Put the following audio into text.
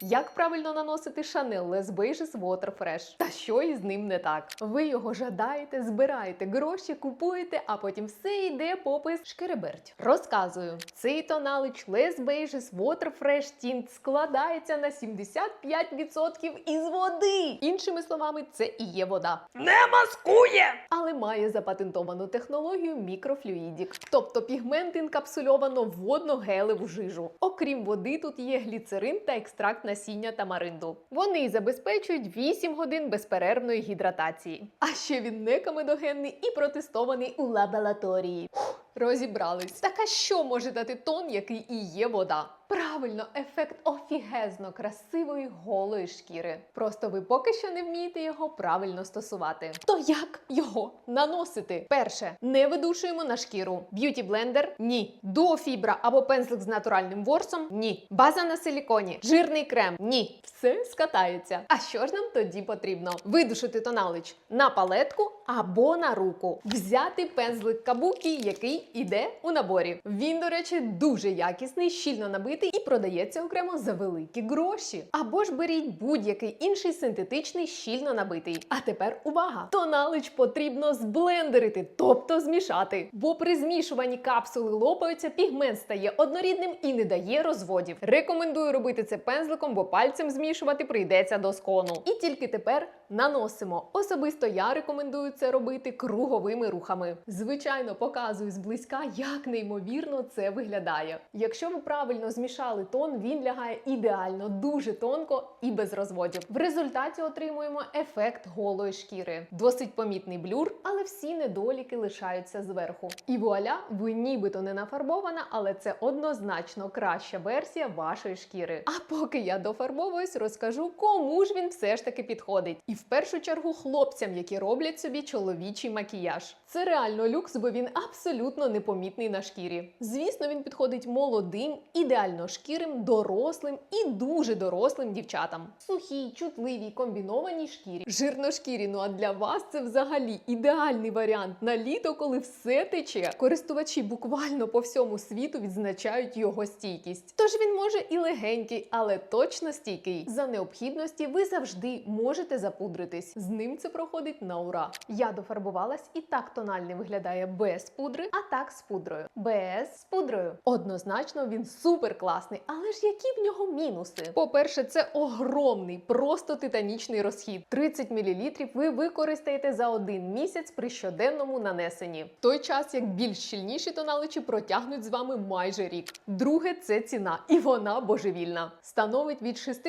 Як правильно наносити Chanel Les Beiges Water Fresh? Та що із ним не так? Ви його жадаєте, збираєте гроші, купуєте, а потім все йде попис шкереберть. Розказую, цей тоналич Les Beiges Water Fresh Tint складається на 75% із води. Іншими словами, це і є вода. Не маскує! Але має запатентовану технологію мікрофлюїдік, тобто пігмент інкапсульовано в водно-гелеву жижу. Окрім води, тут є гліцерин та екстракт насіння тамаринду. Вони забезпечують 8 годин безперервної гідратації. А ще він не комедогенний і протестований у лабораторії. Розібрались. Так а що може дати тон, який і є вода? Правильно, ефект офігезно красивої голої шкіри. Просто ви поки що не вмієте його правильно стосувати. То як його наносити? Перше, не видушуємо на шкіру. Б'юті блендер ні. Дуофібра або пензлик з натуральним ворсом ні. База на силіконі, жирний крем ні. Все скатається. А що ж нам тоді потрібно? Видушити тоналич на палетку або на руку. Взяти пензлик кабукі, який іде у наборі. Він, до речі, дуже якісний, щільно набитий і продається окремо за великі гроші. Або ж беріть будь-який інший синтетичний, щільно набитий. А тепер увага! Тоналич потрібно зблендерити, тобто змішати. Бо при змішуванні капсули лопаються, пігмент стає однорідним і не дає розводів. Рекомендую робити це пензликом, бо пальцем змішувати прийдеться до скону. І тільки тепер наносимо. Особисто я рекомендую це робити круговими рухами. Звичайно, показую зблизька, як неймовірно це виглядає. Якщо ви правильно змішали тон, він лягає ідеально, дуже тонко і без розводів. В результаті отримуємо ефект голої шкіри. Досить помітний блюр, але всі недоліки лишаються зверху. І вуаля, ви нібито не нафарбована, але це однозначно краща версія вашої шкіри. А поки я дофарбовуюсь, розкажу, кому ж він все ж таки підходить. І в першу чергу хлопцям, які роблять собі чоловічий макіяж. Це реально люкс, бо він абсолютно непомітний на шкірі. Звісно, він підходить молодим, ідеально шкірим, дорослим і дуже дорослим дівчатам. Сухій, чутливій, комбінованій шкірі. Жирношкірі, ну а для вас це взагалі ідеальний варіант на літо, коли все тече. Користувачі буквально по всьому світу відзначають його стійкість. Тож він може і легенький, але точно стійкий. За необхідності ви завжди можете запудритись. З ним це проходить на ура. Я дофарбувалась і так тональний виглядає без пудри, а так з пудрою. Без з пудрою. Однозначно він супер класний, але ж які в нього мінуси? По-перше, це огромний, просто титанічний розхід. 30 мл ви використаєте за один місяць при щоденному нанесенні. В той час як більш щільніші тоналичі протягнуть з вами майже рік. Друге це ціна, і вона божевільна. Становить від 6